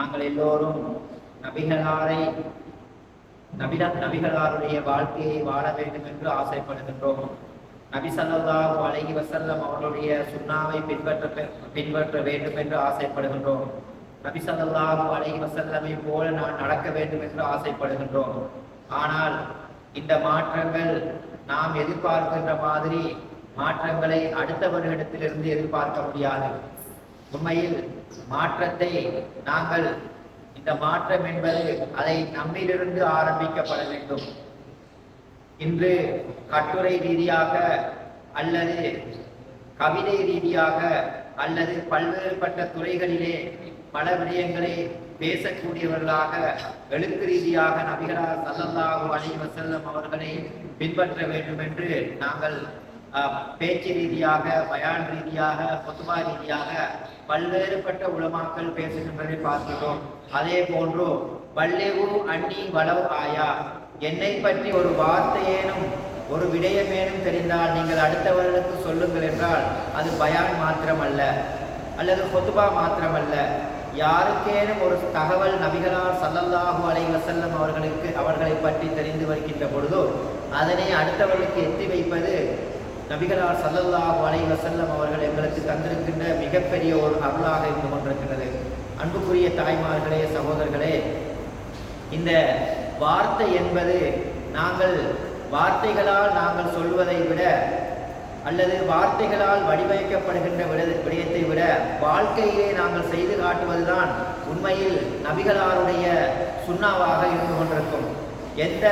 நாங்கள் எல்லோரும் நபிகளாரை நபிட நபிகளாருடைய வாழ்க்கையை வாழ வேண்டும் என்று ஆசைப்படுகின்றோம். நபி ஸல்லல்லாஹு அலைஹி வசல்லம் அவர்களுடைய சுண்ணாவை பின்பற்ற பின்பற்ற வேண்டும் என்று ஆசைப்படுகின்றோம். நபி ஸல்லல்லாஹு அலைஹி வசல்லமை போல நான் நடக்க வேண்டும் என்று ஆசைப்படுகின்றோம். ஆனால் இந்த மாற்றங்கள் நாம் எதிர்பார்க்கின்ற மாதிரி மாற்றங்களை அடுத்தவர்களிடத்திலிருந்து எதிர்பார்க்க முடியாது. உண்மையில் மாற்றத்தை நாங்கள் இந்த மாற்றம் என்பது அதை நம்மிலிருந்து ஆரம்பிக்கப்பட வேண்டும். இன்று கட்டுரை ரீதியாக அல்லது கவிதை ரீதியாக அல்லது பல்வேறுபட்ட துறைகளிலே பல விடயங்களை பேசக்கூடியவர்களாக எழுத்து ரீதியாக நபிகளார் ஸல்லல்லாஹு அலைஹி அவர்களை பின்பற்ற வேண்டும் என்று நாங்கள் பேச்சு ரீதியாக பயான் ரீதியாக பொதுவா ரீதியாக பல்வேறுபட்ட உலமாக்கள் பேசுகின்றதை பார்க்கிறோம் அதே போன்று பல்லேவு அண்ணி வளவு ஆயா. என்னை பற்றி ஒரு வார்த்தையேனும் ஒரு விடயமேனும் தெரிந்தால் நீங்கள் அடுத்தவர்களுக்கு சொல்லுங்கள் என்றால் அது பயான் மாத்திரமல்ல. அல்லது பொதுபா மாத்திரமல்ல. யாருக்கேனும் ஒரு தகவல் நபிகளார் சல்லல்லாஹு அலை வசல்லம் அவர்களுக்கு அவர்களை பற்றி தெரிந்து வருகின்ற பொழுதோ அதனை அடுத்தவர்களுக்கு எத்தி வைப்பது நபிகளார் சல்லல்லாஹு அலைஹி வசல்லம் அவர்கள் எங்களுக்கு தந்திருக்கின்ற மிகப்பெரிய ஒரு அருளாக இருந்து கொண்டிருக்கிறது. அன்புக்குரிய தாய்மார்களே சகோதரர்களே இந்த வார்த்தை என்பது நாங்கள் வார்த்தைகளால் நாங்கள் சொல்வதை விட அல்லது வார்த்தைகளால் வடிவமைக்கப்படுகின்ற விட- விடயத்தை விட வாழ்க்கையிலே நாங்கள் செய்து காட்டுவதுதான் உண்மையில் நபிகளாருடைய சுண்ணாவாக இருந்து கொண்டிருக்கும். எந்த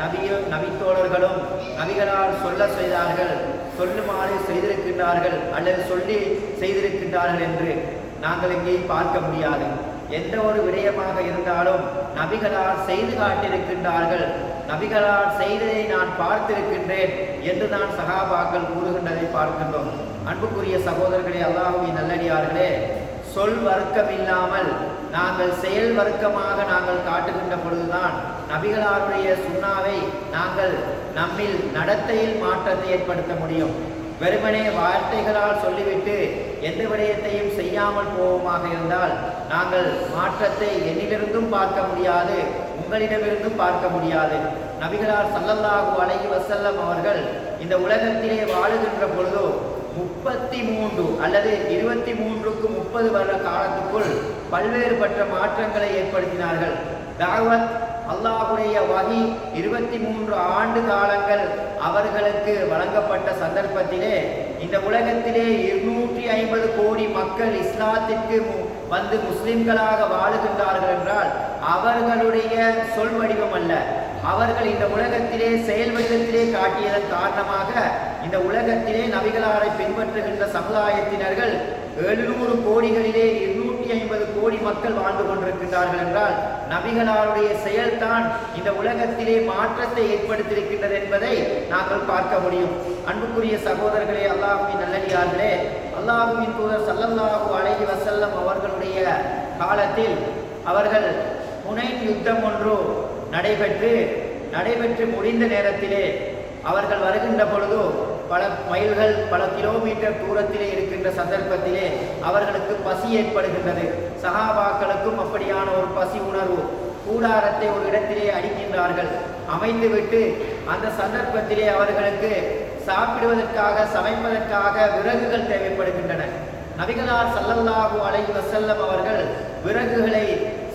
நபியோ நபித்தோழர்களும் நபிகளால் சொல்ல செய்தார்கள் சொல்லுமாறு செய்திருக்கின்றார்கள் அல்லது சொல்லி செய்திருக்கின்றார்கள் என்று நாங்கள் இங்கே பார்க்க முடியாது. எந்த ஒரு விடயமாக இருந்தாலும் நபிகளால் செய்து காட்டியிருக்கின்றார்கள். நபிகளால் செய்ததை நான் பார்த்திருக்கின்றேன் என்று தான் சகாபாக்கள் கூறுகின்றதை பார்க்கின்றோம். அன்புக்குரிய சகோதரர்களே அல்லாஹுவின் நல்லடியார்களே சொல் வர்க்கம் இல்லாமல் நாங்கள் செயல் வர்க்கமாக நாங்கள் காட்டுகின்ற பொழுதுதான் நபிகளாருடைய சுண்ணாவை நாங்கள் நம்மில் நடத்தையில் மாற்றத்தை ஏற்படுத்த முடியும். வெறுமனே வார்த்தைகளால் சொல்லிவிட்டு எந்த விடயத்தையும் செய்யாமல் போவோமாக இருந்தால் நாங்கள் மாற்றத்தை என்னிலிருந்தும் பார்க்க முடியாது உங்களிடமிருந்தும் பார்க்க முடியாது. நபிகளார் ஸல்லல்லாஹு அலைஹி வசல்லம் அவர்கள் இந்த உலகத்திலே வாழுகின்ற பொழுதோ முப்பத்தி மூன்று அல்லது இருபத்தி மூன்றுக்கு முப்பது வருட காலத்துக்குள் பல்வேறுபட்ட மாற்றங்களை ஏற்படுத்தினார்கள். தாவத் அல்லாஹுடைய வகி இருபத்தி மூன்று ஆண்டு காலங்கள் அவர்களுக்கு வழங்கப்பட்ட சந்தர்ப்பத்திலே இந்த உலகத்திலே இருநூற்றி ஐம்பது கோடி மக்கள் இஸ்லாத்திற்கு மு- வந்து முஸ்லிம்களாக வாழுகின்றார்கள் என்றால் அவர்களுடைய சொல் வடிவம் அல்ல. அவர்கள் இந்த உலகத்திலே செயல் வடிவத்திலே காட்டியதன் காரணமாக இந்த உலகத்திலே நபிகளாரை பின்பற்றுகின்ற சமுதாயத்தினர்கள் எழுநூறு கோடிகளிலே ஐம்பது கோடி மக்கள் வாழ்ந்து கொண்டிருக்கின்றார்கள் என்றால் நபிகளாருடைய செயல்தான் இந்த உலகத்திலே மாற்றத்தை ஏற்படுத்தியிருக்கின்றது என்பதை நாங்கள் பார்க்க முடியும். அன்புக்குரிய சகோதரர்களே அல்லாஹுவின் நல்லடியார்களே அல்லாஹுவின் தூதர் சல்லல்லாஹு அலஹி வசல்லம் அவர்களுடைய காலத்தில் அவர்கள் புனைன் யுத்தம் ஒன்று நடைபெற்று நடைபெற்று முடிந்த நேரத்திலே அவர்கள் வருகின்ற பொழுது பல மைல்கள் பல கிலோமீட்டர் தூரத்திலே இருக்கின்ற சந்தர்ப்பத்திலே அவர்களுக்கு பசி ஏற்படுகின்றது. சகாபாக்களுக்கும் அப்படியான ஒரு பசி உணர்வு கூடாரத்தை ஒரு இடத்திலே அடிக்கின்றார்கள். அமைந்துவிட்டு அந்த சந்தர்ப்பத்திலே அவர்களுக்கு சாப்பிடுவதற்காக சமைப்பதற்காக விறகுகள் தேவைப்படுகின்றன. நபிகளார் சல்லல்லாஹு அலைஹி செல்லம் அவர்கள் விறகுகளை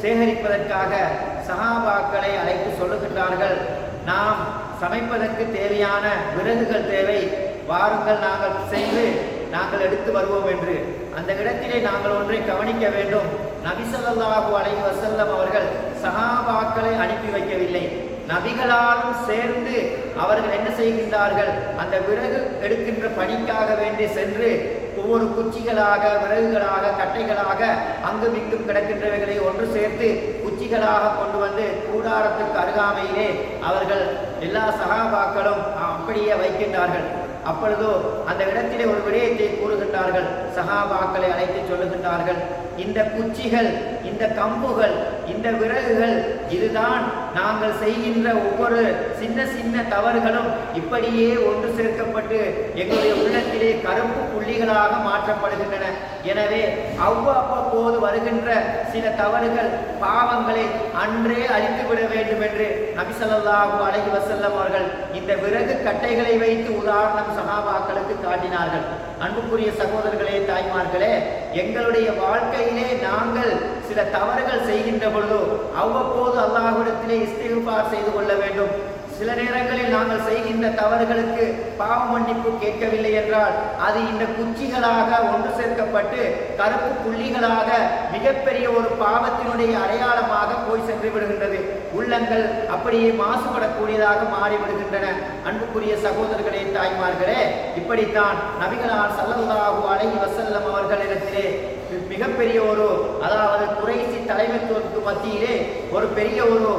சேகரிப்பதற்காக சஹாபாக்களை அழைத்து சொல்லுகின்றார்கள். நாம் சமைப்பதற்கு தேவையான விறகுகள் தேவை. வாருங்கள் நாங்கள் செய்து நாங்கள் எடுத்து வருவோம் என்று. அந்த இடத்திலே நாங்கள் ஒன்றை கவனிக்க வேண்டும். நபிசல்லாஹு அலை வசல்லம் அவர்கள் சகாபாக்களை அனுப்பி வைக்கவில்லை. நபிகளாலும் சேர்ந்து அவர்கள் என்ன செய்கின்றார்கள்? அந்த விறகு எடுக்கின்ற பணிக்காக வேண்டி சென்று ஒவ்வொரு குச்சிகளாக விறகுகளாக கட்டைகளாக அங்கும் இங்கும் கிடக்கின்றவைகளை ஒன்று சேர்த்து குச்சிகளாக கொண்டு வந்து கூடாரத்துக்கு அருகாமையிலே அவர்கள் எல்லா சகாபாக்களும் அப்படியே வைக்கின்றார்கள். அப்பொழுதோ அந்த இடத்திலே ஒரு விடயத்தை கூறுகின்றார்கள். சகாபாக்களை அழைத்து சொல்லுகின்றார்கள். இந்த குச்சிகள் இந்த கம்புகள் இந்த விறகுகள் இதுதான் நாங்கள் செய்கின்ற ஒவ்வொரு சின்ன சின்ன தவறுகளும் இப்படியே ஒன்று சேர்க்கப்பட்டு எங்களுடைய உள்ளத்திலே கருப்பு புள்ளிகளாக மாற்றப்படுகின்றன. எனவே அவ்வப்போது வருகின்ற சில தவறுகள் பாவங்களை அன்றே அழித்துவிட வேண்டும் என்று நபிசல்லாஹு அலைஹி வசல்லம் அவர்கள் இந்த விறகு கட்டைகளை வைத்து உதாரணம் சகாபாக்களுக்கு காட்டினார்கள். அன்புக்குரிய சகோதரர்களே தாய்மார்களே எங்களுடைய வாழ்க்கையிலே நாங்கள் சில தவறுகள் செய்கின்ற பொழுதோ அவ்வப்போது அல்லாஹ்விடத்திலே இஸ்திகுபார் செய்து கொள்ள வேண்டும். சில நேரங்களில் நாங்கள் செய்கின்ற தவறுகளுக்கு பாவ மன்னிப்பு கேட்கவில்லை என்றால் அது இந்த குச்சிகளாக ஒன்று சேர்க்கப்பட்டு கருப்பு புள்ளிகளாக மிகப்பெரிய ஒரு பாவத்தினுடைய அடையாளமாக போய் சென்று விடுகின்றது. உள்ளங்கள் அப்படியே மாசுபடக்கூடியதாக மாறிவிடுகின்றன. அன்புக்குரிய சகோதரர்களே தாய்மார்களே இப்படித்தான் நபிகளால் சல்லல்லாஹு அலை வசல்லம் அவர்களிடத்திலே மிகப்பெரிய ஒரு அதாவது குறைசி தலைமைத்துவத்துக்கு மத்தியிலே ஒரு பெரிய ஒரு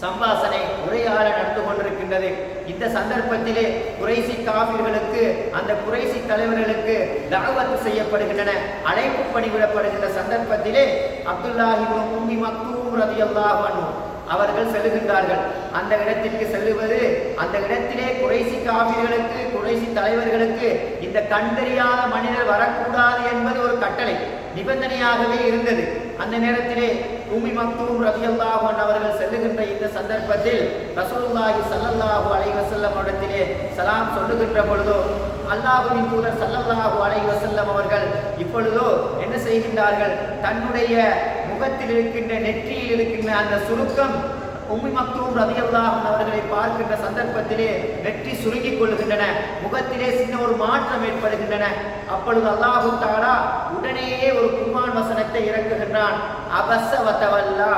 சம்பாசனை உரையாட நடந்து கொண்டிருக்கின்றது. இந்த சந்தர்ப்பத்திலே குறைசி காவிர்களுக்கு அந்த குறைசி தலைவர்களுக்கு தாவத்து செய்யப்படுகின்றன. அழைப்பு பணிவிடப்படுகின்ற சந்தர்ப்பத்திலே அப்துல்லாஹி உம்மி மக்தூம் ரதியல்லாஹு அன்ஹு அவர்கள் செல்லுகின்றார்கள். அந்த இடத்திற்கு செல்லுவது அந்த இடத்திலே குறைசி காவிர்களுக்கு குறைசி தலைவர்களுக்கு இந்த கண்டறியாத மனிதர் வரக்கூடாது என்பது ஒரு கட்டளை நிபந்தனையாகவே இருந்தது. அந்த நேரத்திலே உம்மி மக்தூம் ரலியல்லாஹு அவர்கள் செல்லுகின்ற இந்த சந்தர்ப்பத்தில் ரசூலுல்லாஹி சல்லல்லாஹு அலைஹி வஸல்லம் இடத்திலே சலாம் சொல்லுகின்ற பொழுதோ அல்லாஹுவின் தூதர் சல்லல்லாஹு அலைஹி வஸல்லம் அவர்கள் இப்பொழுதோ என்ன செய்கின்றார்கள்? தன்னுடைய முகத்தில் இருக்கின்ற நெற்றியில் இருக்கின்ற அந்த சுருக்கம் உம்மி மக்தூம் ரதியல்லாஹு அவர்களை பார்க்கின்ற சந்தர்ப்பத்திலே வெற்றி சுருங்கிக் கொள்கின்றன முகத்திலே சின்ன ஒரு மாற்றம் ஏற்படுகின்றன. அப்பொழுது அல்லாஹு தாலா உடனேயே ஒரு குர்மான் வசனத்தை இறக்குகின்றான். அபசவத்தவல்லா வதவல்லா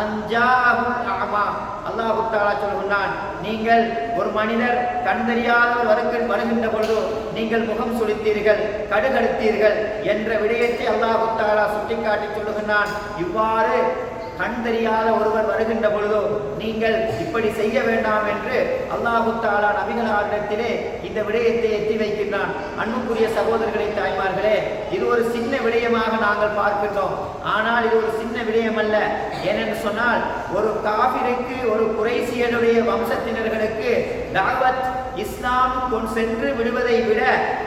அஞ்சாஹுல் அமா அல்லாஹு தாலா சொல்கின்றான் நீங்கள் ஒரு மனிதர் கண் தெரியாதவர் வருகின்ற வருகின்ற பொழுது நீங்கள் முகம் சுழித்தீர்கள் கடுகடுத்தீர்கள் என்ற விடயத்தை அல்லாஹு தாலா சுட்டிக்காட்டி சொல்லுகின்றான். இவ்வாறு கண் தெரியாத ஒருவர் வருகின்ற பொழுதோ நீங்கள் இப்படி செய்ய வேண்டாம் என்று அல்லாஹு தாலா நபிகளாரிடத்திலே இந்த விடயத்தை எத்தி வைக்கின்றான். அன்புக்குரிய சகோதரர்களை தாய்மார்களே இது ஒரு சின்ன விடயமாக நாங்கள் பார்க்கின்றோம். ஆனால் இது ஒரு சின்ன விடயம் அல்ல ஏனென்று சொன்னால் ஒரு காபிருக்கு ஒரு குறைசியனுடைய வம்சத்தினர்களுக்கு தாவத் இஸ்லாம் கொண்டு சென்று விடுவதை விட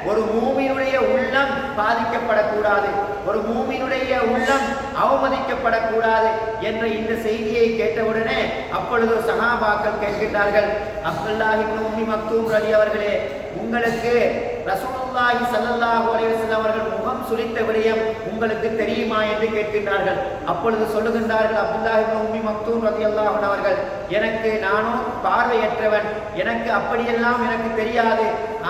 ஒரு மூமியினுடைய உள்ளம் பாதிக்கப்படக்கூடாது. ஒரு மூமியினுடைய உள்ளம் அவமதிக்கப்படக்கூடாது என்ற இந்த செய்தியை கேட்டவுடனே அப்பொழுது சஹாபாக்கள் கேட்கின்றார்கள் அப்துல்லாஹி மக்தூம் ரலி அவர்களே உங்களுக்கு ரசூலுல்லாஹி ஸல்லல்லாஹு அலைஹி வஸல்லம் அவர்கள் முகம் சுளித்த விடயம் உங்களுக்கு தெரியுமா என்று கேட்கின்றார்கள். அப்பொழுது சொல்லுகின்றார்கள் அப்துல்லாஹி இப்னு உம்மி மக்தூம் ரலியல்லாஹு அன்ஹு அவர்கள் எனக்கு நானும் பார்வையற்றவன் எனக்கு அப்படியெல்லாம் எனக்கு தெரியாது.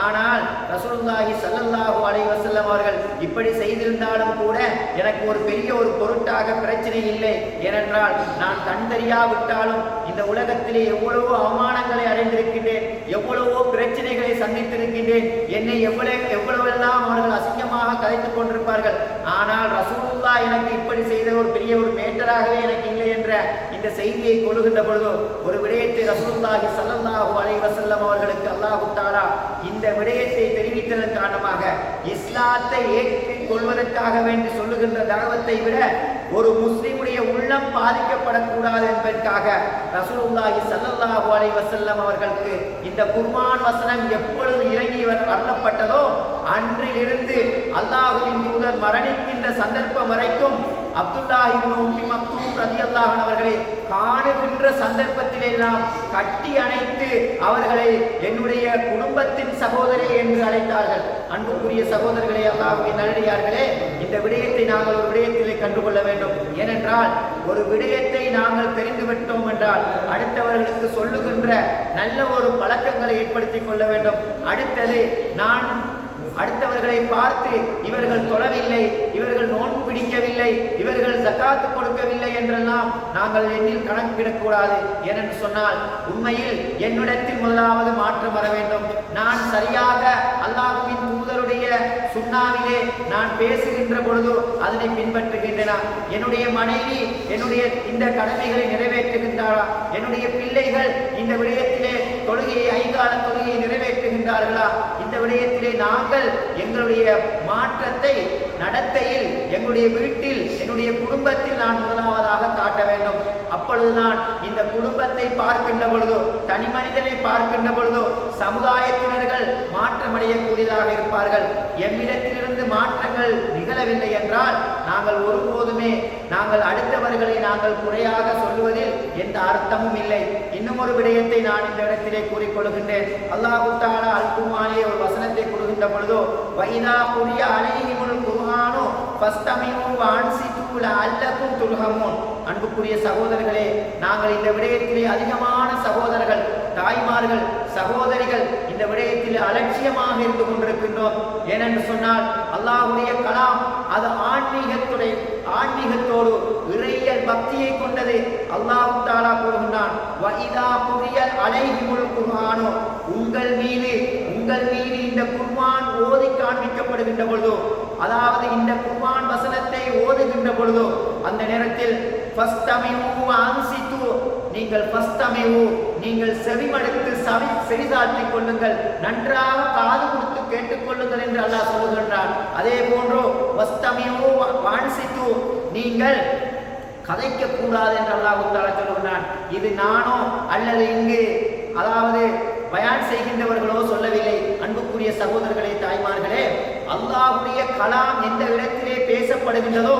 ஆனால் ரசூலுல்லாஹி ஸல்லல்லாஹு அலைஹி வஸல்லம் அவர்கள் இப்படி செய்திருந்தாலும் கூட எனக்கு ஒரு பெரிய ஒரு பொருட்டாக பிரச்சனை இல்லை. ஏனென்றால் நான் கண் தெரியாவிட்டாலும் இந்த உலகத்திலே எவ்வளவோ அவமானங்களை அடைந்திருக்கின்றேன் எவ்வளவோ பிரச்சனைகளை சந்தித்திருக்கின்றேன். என்னை எவ்வளவு எவ்வளவெல்லாம் அவர்கள் அசிங்கமாக கதைத்துக் கொண்டிருப்பார்கள். ஆனால் ரசூலுல்லா எனக்கு இப்படி செய்த ஒரு பெரிய ஒரு மேட்டராகவே எனக்கு இல்லை என்ற இந்த செய்தியை கொள்கின்ற பொழுது ஒரு விடயத்தை ரசூலுல்லாஹி ஸல்லல்லாஹு அலைஹி அவர்களுக்கு அல்லாஹு தஆலா இந்த விடயத்தை தெரிவித்ததன் காரணமாக இஸ்லாத்தை ஏற்றிக் கொள்வதற்காக வேண்டி சொல்லுகின்ற தகவத்தை விட ஒரு முஸ்லிமுடைய உள்ளம் பாதிக்கப்படக்கூடாது என்பதற்காக ரசூலுல்லாஹி ஸல்லல்லாஹு அலை வசல்லம் அவர்களுக்கு இந்த குர்மான் வசனம் எப்பொழுது இறங்கி வரப்பட்டதோ அருளப்பட்டதோ அன்றிலிருந்து அல்லாஹுவின் தூதர் மரணிக்கின்ற சந்தர்ப்பம் வரைக்கும் அப்துல்லாஹி இப்னு உம்மி மக்தூம் அவர்களை காணுகின்ற சந்தர்ப்பத்திலெல்லாம் கட்டி அணைத்து அவர்களை என்னுடைய குடும்பத்தின் சகோதரி என்று அழைத்தார்கள். அன்புக்குரிய சகோதரர்களே அல்லாஹ்வின் நல்லடியார்களே இந்த விடயத்தை நாங்கள் ஒரு விடயத்திலே கண்டுகொள்ள வேண்டும். ஏனென்றால் ஒரு விடயத்தை நாங்கள் தெரிந்து விட்டோம் என்றால் அடுத்தவர்களுக்கு சொல்லுகின்ற நல்ல ஒரு பழக்கங்களை ஏற்படுத்திக் கொள்ள வேண்டும். அடுத்தது நான் அடுத்தவர்களை பார்த்து இவர்கள் தொழவில்லை இவர்கள் நோன்பு பிடிக்கவில்லை இவர்கள் சக்காத்து கொடுக்கவில்லை என்றெல்லாம் நாங்கள் எண்ணில் கணக்கிடக்கூடாது ஏனென்று சொன்னால் உண்மையில் என்னிடத்தில் முதலாவது மாற்றம் வர வேண்டும். நான் சரியாக அல்லாஹுவின் தூதருடைய அவர்களுடைய சுண்ணாவிலே நான் பேசுகின்ற பொழுது அதனை பின்பற்றுகின்றன. என்னுடைய மனைவி என்னுடைய இந்த கடமைகளை நிறைவேற்றுகின்றாரா என்னுடைய பிள்ளைகள் இந்த விடயத்திலே தொழுகையை ஐங்கால தொழுகையை நிறைவேற்றுகின்றார்களா? இந்த விடயத்திலே நாங்கள் எங்களுடைய மாற்றத்தை நடத்தையில் எங்களுடைய வீட்டில் என்னுடைய குடும்பத்தில் நான் முதலாவதாக காட்ட வேண்டும். அப்பொழுதுதான் இந்த குடும்பத்தை பார்க்கின்ற பொழுதோ தனி மனிதனை பார்க்கின்ற பொழுதோ சமுதாயத்தினர்கள் மாற்றமடையக்கூடியதாக இருப்பார்கள். இடத்திலிருந்து மாற்றங்கள் நிகழவில்லை என்றால் நாங்கள் ஒருபோதுமே நாங்கள் அடுத்தவர்களை நாங்கள் குறையாக சொல்லுவதில் எந்த அர்த்தமும் இல்லை. இன்னும் ஒரு விடயத்தை நான் இந்த இடத்திலே கூறிக்கொள்கின்றேன். அல்லாஹு தாலா அல் குர்ஆனிலே ஒரு வசனத்தை கொடுக்கின்ற பொழுதோ வைதா புரிய அலைஹிமுல் குர்ஆனு ஃபஸ்தமிஉ வஅன்சிது லஅல்லக்கும் துல்ஹமூன் அன்புக்குரிய சகோதரர்களே நாங்கள் இந்த விடயத்திலே அதிகமான சகோதரர்கள் தாய்மார்கள் சகோதரிகள் இந்த விடயத்தில் அலட்சியமாக இருந்து கொண்டிருக்கின்றோம். ஏனென்று சொன்னால் அல்லாஹுடைய கலாம் அது ஆன்மீகத்துடைய ஆன்மீகத்தோடு இறையல் பக்தியை கொண்டது அல்லாஹு தாலா கூறுகின்றான். வைதா புரியல் அலைஹிமுல் குர்ஆனு உங்கள் மீது உங்கள் மீது இந்த குர்ஆன் ஓதி காண்பிக்கப்படுகின்ற பொழுதோ அதாவது இந்த குர்ஆன் வசனத்தை ஓதுகின்ற பொழுதோ அந்த நேரத்தில் ஃபஸ்தமிஉ அன்சி நீங்கள் ஃபஸ்தமிஉ நீங்கள் செவிமடுத்து சவி செவிதாற்றிக் கொள்ளுங்கள். நன்றாக காது கொடுத்து கேட்டுக்கொள்ளுங்கள் என்று அல்லாஹ் சொல்லுகின்றான். அதே போன்றோ வஸ்தமிஉ வான்சித்து நீங்கள் கதைக்க கூடாது என்று அல்லாஹ் உத்தால சொல்லுகிறான் இது நானோ அல்லது இங்கு அதாவது பயான் செய்கின்றவர்களோ சொல்லவில்லை. அன்புக்குரிய சகோதரர்களே தாய்மார்களே அல்லாஹுடைய கலாம் எந்த இடத்திலே பேசப்படுகின்றதோ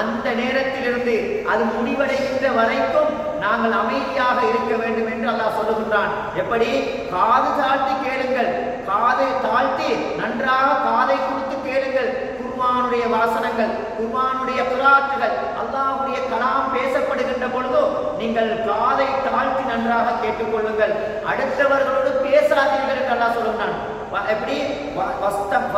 அந்த நேரத்திலிருந்து அது முடிவடைகின்ற வரைக்கும் நாங்கள் அமைதியாக இருக்க வேண்டும் என்று அல்லாஹ் சொல்லுகின்றான். எப்படி? காது தாழ்த்தி கேளுங்கள். காதை தாழ்த்தி நன்றாக காதை கொடுத்து கேளுங்கள். குர்மானுடைய வாசனங்கள் குர்மானுடைய கிராத்துகள் அல்லாஹுடைய கலாம் பேசப்படுகின்ற பொழுதோ நீங்கள் காதை தாழ்த்தி நன்றாக கேட்டுக்கொள்ளுங்கள். அடுத்தவர்களோடு பேசாதீர்கள் என்று அல்லாஹ் சொல்லுகிறான் எப்படி? வ- வஸ்தம்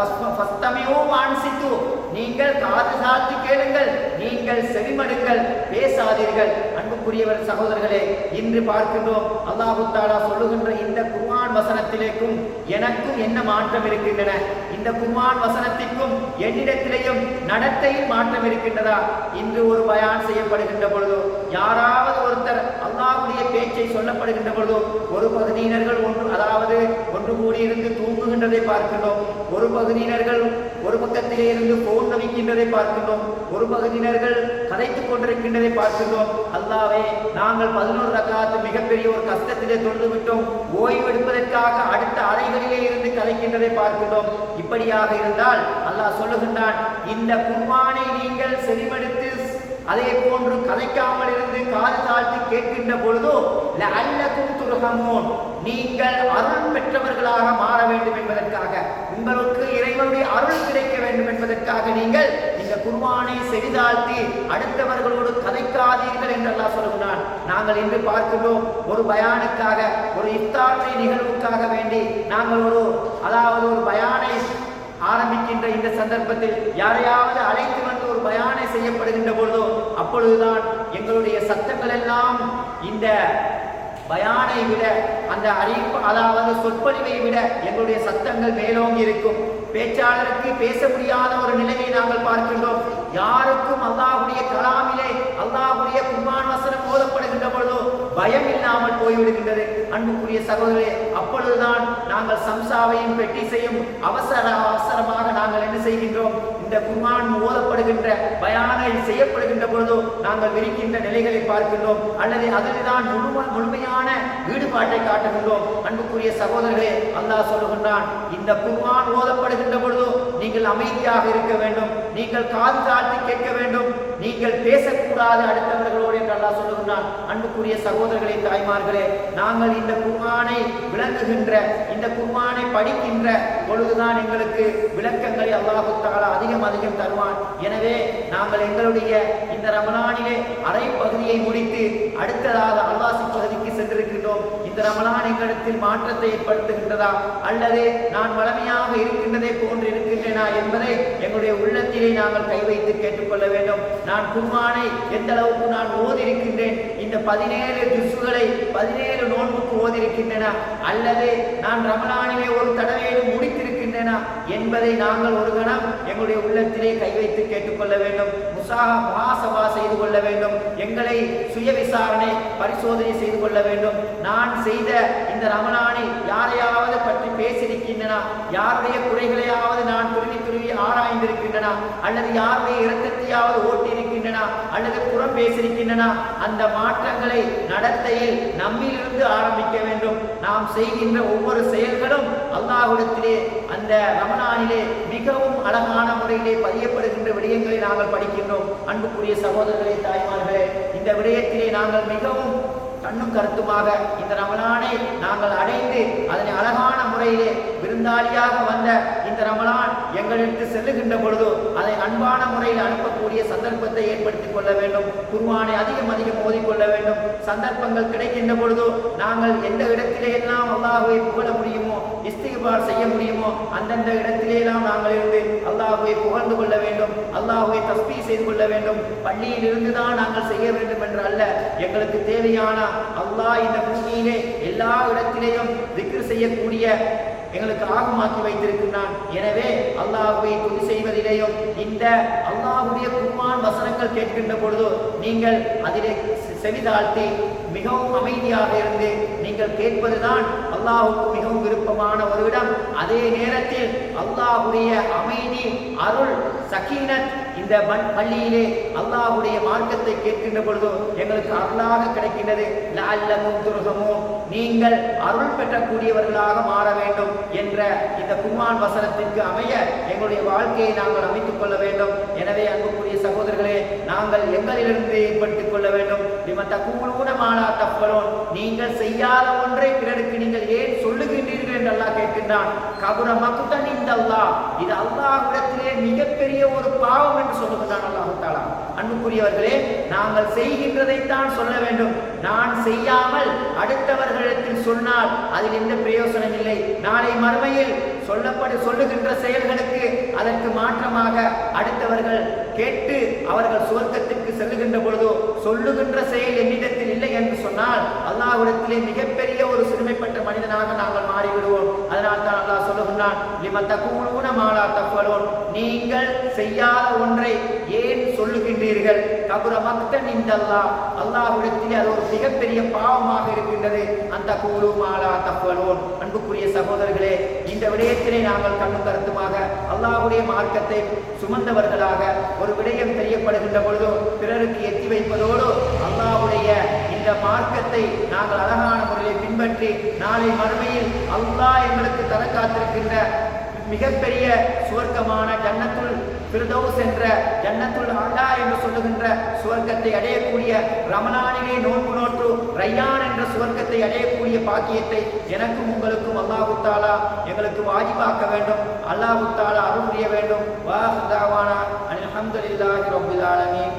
நீங்கள் காது தாழ்த்தி கேளுங்கள். நீங்கள் செவிமடுங்கள். பேசாதீர்கள். அன்புக்குரியவர் சகோதரர்களே இன்று பார்க்கின்றோம் அல்லாஹு தாலா சொல்லுகின்ற இந்த குர்ஆன் வசனத்திலேக்கும் எனக்கும் என்ன மாற்றம் இருக்கின்றன? இந்த குர்ஆன் வசனத்திற்கும் என்னிடத்திலேயும் நடத்தையில் மாற்றம் இருக்கின்றதா? இன்று ஒரு பயான் செய்யப்படுகின்ற பொழுதோ யாராவது ஒருத்தர் அல்லாஹுடைய பேச்சை சொல்லப்படுகின்ற பொழுதோ ஒரு பகுதியினர்கள் ஒன்று அதாவது ஒன்று கூடி இருந்து தூங்குகின்றதை பார்க்கின்றோம். ஒரு பகுதியினர்கள் ஒரு பக்கத்திலே இருந்து போன் நவிக்கின்றதை பார்க்கின்றோம். ஒரு பகுதியினர்கள் கதைத்துக் கொண்டிருக்கின்றதை பார்க்கின்றோம். அல்லாவே நாங்கள் பதினோரு ரக்காத்து மிகப்பெரிய ஒரு கஷ்டத்திலே தொழுது விட்டோம் ஓய்வு எடுப்பதற்காக அடுத்த அறைகளிலே இருந்து கலைக்கின்றதை பார்க்கின்றோம். இப்படியாக இருந்தால் அல்லாஹ் சொல்லுகின்றான் இந்த குர்பானை நீங்கள் செறிவெடுத்து அதே போன்று கலைக்காமல் இருந்து காது தாழ்த்தி கேட்கின்ற பொழுதோ அல்லக்கும் துருகமோன் நீங்கள் அருள் பெற்றவர்களாக மாற வேண்டும் என்பதற்காக உங்களுக்கு இறைவனுடைய அருள் கிடைக்க வேண்டும் என்பதற்காக நீங்கள் இந்த குர்பானை செவிதாழ்த்தி அடுத்தவர்களோடு கதைக்காதீர்கள் என்று அல்லாஹ் சொல்லுகிறான். நாங்கள் இன்று பார்க்கின்றோம் ஒரு பயானுக்காக ஒரு இத்தாழ்மை நிகழ்வுக்காக வேண்டி நாங்கள் ஒரு அதாவது ஒரு பயானை ஆரம்பிக்கின்ற இந்த சந்தர்ப்பத்தில் யாரையாவது அழைத்து வந்து ஒரு பயானை செய்யப்படுகின்ற பொழுதோ அப்பொழுதுதான் எங்களுடைய சத்தங்கள் எல்லாம் இந்த பயானை விட அந்த அறிவிப்பு அதாவது சொற்பொழிவை விட எங்களுடைய சத்தங்கள் மேலோங்கி இருக்கும். பேச்சாளருக்கு பேச முடியாத ஒரு நிலையை நாங்கள் பார்க்கின்றோம். யாருக்கும் அல்லாஹுடைய கலாமிலே அல்லாஹுடைய குர்பான் வசனம் போதப்படுகின்ற பொழுதோ பயம் இல்லாமல் போய்விடுகின்றது. அன்புக்குரிய சகோதரே அப்பொழுதுதான் நாங்கள் சம்சாவையும் பெட்டிசையும் அவசர அவசரமாக நாங்கள் என்ன செய்கின்றோம்? இந்த குர்மான் ஓதப்படுகின்ற பயானை செய்யப்படுகின்ற பொழுதோ நாங்கள் விரிக்கின்ற நிலைகளை பார்க்கின்றோம். அல்லது அதில்தான் முழும முழுமையான ஈடுபாட்டை காட்டுகின்றோம். அன்புக்குரிய சகோதரர்களே அல்லாஹ் சொல்லுகின்றான் இந்த குர்மான் ஓதப்படுகின்ற பொழுதோ நீங்கள் அமைதியாக இருக்க வேண்டும். நீங்கள் காது தாழ்த்தி கேட்க வேண்டும். நீங்கள் பேசக்கூடாது அடுத்தவர்களோடு என்று அல்லாஹ் சொல்லுகின்றான். அன்புக்குரிய சகோதரர்களே தாய்மார்களே நாங்கள் இந்த குர்மானை விளங்குகின்ற இந்த குர்மானை படிக்கின்ற பொழுதுதான் எங்களுக்கு விளக்கங்களை அல்லாஹு தாலா அதிகம் அதிகம் தருவான். எனவே நாங்கள் எங்களுடைய இந்த ரமலானிலே அரை பகுதியை முடித்து அடுத்ததாக அல்லாசி பகுதிக்கு சென்றிருக்கின்றோம். இந்த ரமலான் எங்களிடத்தில் மாற்றத்தை ஏற்படுத்துகின்றதா? அல்லது நான் வளமையாக இருக்கின்றதை போன்று இருக்கின்றனா என்பதை எங்களுடைய உள்ளத்திலே நாங்கள் கை வைத்து கேட்டுக்கொள்ள வேண்டும். நான் குர்மானை எந்த அளவுக்கு நான் ஓதிருக்கின்றேன்? இந்த பதினேழு திசுகளை பதினேழு நோன்புக்கு ஓதிருக்கின்றன. அல்லது நான் ரமலானிலே ஒரு தடவையிலும் முடித்திருக்க இருக்கின்றன என்பதை நாங்கள் ஒரு கணம் எங்களுடைய உள்ளத்திலே கை வைத்து கேட்டுக்கொள்ள வேண்டும். முசாக செய்து கொள்ள வேண்டும். எங்களை சுய விசாரணை பரிசோதனை செய்து கொள்ள வேண்டும். நான் செய்த இந்த ரமணானில் யாரையாவது பற்றி பேசியிருக்கின்றன? யாருடைய குறைகளையாவது நான் துருவி ஆராய்ந்திருக்கின்றன அல்லது யாருடைய இரத்தத்தையாவது ஓட்டியிருக்கின்றன அல்லது புறம் பேசியிருக்கின்றன அந்த மாற்றங்களை நடத்தையில் நம்மிலிருந்து ஆரம்பிக்க வேண்டும். நாம் செய்கின்ற ஒவ்வொரு செயல்களும் அல்லாஹ்விடத்திலே அந்த ரமணானிலே மிகவும் அழகான முறையிலே பதியப்படுகின்ற விடயங்களை நாங்கள் படிக்கின்றோம். அன்புக்குரிய சகோதரர்களே தாய்மார்களே இந்த விடயத்திலே நாங்கள் மிகவும் கண்ணும் கருத்துமாக இந்த ரமலானை நாங்கள் அடைந்து அதனை அழகான முறையிலே விருந்தாளியாக வந்த இந்த ரமலான் எங்களுக்கு செல்லுகின்ற பொழுது அதை அன்பான முறையில் அனுப்பக்கூடிய சந்தர்ப்பத்தை ஏற்படுத்திக் கொள்ள வேண்டும். குருவானை அதிகம் அதிகம் ஓதிக்கொள்ள வேண்டும். சந்தர்ப்பங்கள் கிடைக்கின்ற பொழுது நாங்கள் எந்த இடத்திலே எல்லாம் அல்லாஹுவை புகழ முடியுமோ இஸ்திகார் செய்ய முடியுமோ அந்தந்த இடத்திலேலாம் நாங்கள் இருந்து அல்லாஹுவை புகழ்ந்து கொள்ள வேண்டும். அல்லாஹுவை தஸ்பி செய்து கொள்ள வேண்டும். பள்ளியில் இருந்து தான் நாங்கள் செய்ய வேண்டும் என்று அல்ல. எங்களுக்கு தேவையான அல்லாஹ் இந்த பூமியிலே எல்லா இடத்திலேயும் திக்ர் செய்யக்கூடிய எங்களுக்கு ஆகமாக்கி வைத்திருக்கின்றான். எனவே அல்லாஹுவை துணி செய்வதிலேயும் இந்த அல்லாஹுடைய குர்மான் வசனங்கள் கேட்கின்ற பொழுது நீங்கள் அதிலே செவிதாழ்த்தி மிகவும் அமைதியாக இருந்து நீங்கள் கேட்பதுதான் அல்லாஹுக்கு மிகவும் விருப்பமான ஒரு இடம். அதே நேரத்தில் அல்லாஹுடைய அமைதி அருள் சகீனத் இந்த மண் பள்ளியிலே அல்லாஹுடைய மார்க்கத்தை கேட்கின்ற பொழுது எங்களுக்கு அருளாக கிடைக்கின்றது. லால்லமும் துருகமும் நீங்கள் அருள் பெற்றக்கூடியவர்களாக மாற வேண்டும் என்ற இந்த குர்ஆன் வசனத்திற்கு அமைய எங்களுடைய வாழ்க்கையை நாங்கள் அமைத்துக் கொள்ள வேண்டும். எனவே அன்புக்குரிய சகோதரர்களே நாங்கள் எங்களிலிருந்து ஏற்படுத்திக் கொள்ள வேண்டும். நீங்கள் செய்யாத ஒன்றை பிறருக்கு நீங்கள் ஏன் சொல்லுகின்றீர்கள் என்று அல்லாஹ் கேட்கின்றான். கபுர மக்குதன் இந்த அல்லாஹ் இது அல்லாஹ்விடத்திலே மிகப்பெரிய ஒரு பாவம் என்று சொல்லுகின்றான் அல்லாஹு தாலா அன்புக்குரியவர்களே நாங்கள் செய்கின்றதைத்தான் சொல்ல வேண்டும். நான் செய்யாமல் அடுத்தவர்களிடத்தில் சொன்னால் அதில் எந்த பிரயோசனம் இல்லை. நாளை மறுமையில் சொல்லப்படு சொல்லுகின்ற செயல்களுக்கு அதற்கு மாற்றமாக அடுத்தவர்கள் கேட்டு அவர்கள் சுவர்க்கத்திற்கு செல்லுகின்ற பொழுதோ சொல்லுகின்ற செயல் என்னிடத்தில் இல்லை என்று சொன்னால் அல்லாஹ்விடத்திலே மிகப்பெரிய ஒரு சிறுமைப்பட்ட மனிதனாக நாங்கள் மாறிவிடுவோம். அதனால் தான் அல்லாஹ் சொல்லுகிறான் லிம தக்கூலூன மாலா தப்பலோன் நீங்கள் செய்யாத ஒன்றை ஏன் சொல்லுகின்றீர்கள்? கபுர மக்தன் இந்த அல்லாஹ் அல்லாஹ்விடத்திலே அது ஒரு மிகப்பெரிய பாவமாக இருக்கின்றது. அந்த கூலு மாலா தஃபலூன். அன்புக்குரிய சகோதரர்களே இந்த விடயத்திலே நாங்கள் கண்ணும் கருத்துமாக அல்லாஹுடைய மார்க்கத்தை சுமந்தவர்களாக ஒரு விடயம் தெரியப்படுகின்ற பொழுதோ பிறருக்கு எத்தி வைப்பதோடு அல்லாஹ்வுடைய இந்த மார்க்கத்தை நாங்கள் அழகாக பின்பற்றி நாளை மறுமையில் அல்லா எங்களுக்கு தர காத்திருக்கின்ற மிகப்பெரிய சுவர்க்கமான ஜன்னத்துள் பிரதோஸ் என்ற ஜன்னத்துல் ஆலா என்று சொல்லுகின்ற சுவர்க்கத்தை அடையக்கூடிய ரமணானிலே நோன்பு நோற்று ரையான் என்ற சுவர்க்கத்தை அடையக்கூடிய பாக்கியத்தை எனக்கும் உங்களுக்கும் அல்லாஹுத்தாலா எங்களுக்கு வாஜிபாக்க வேண்டும். அல்லாஹுத்தாலா அருள் புரிய வேண்டும். வா தாவானா. அல்ஹம்துலில்லாஹி ஆலமீன்.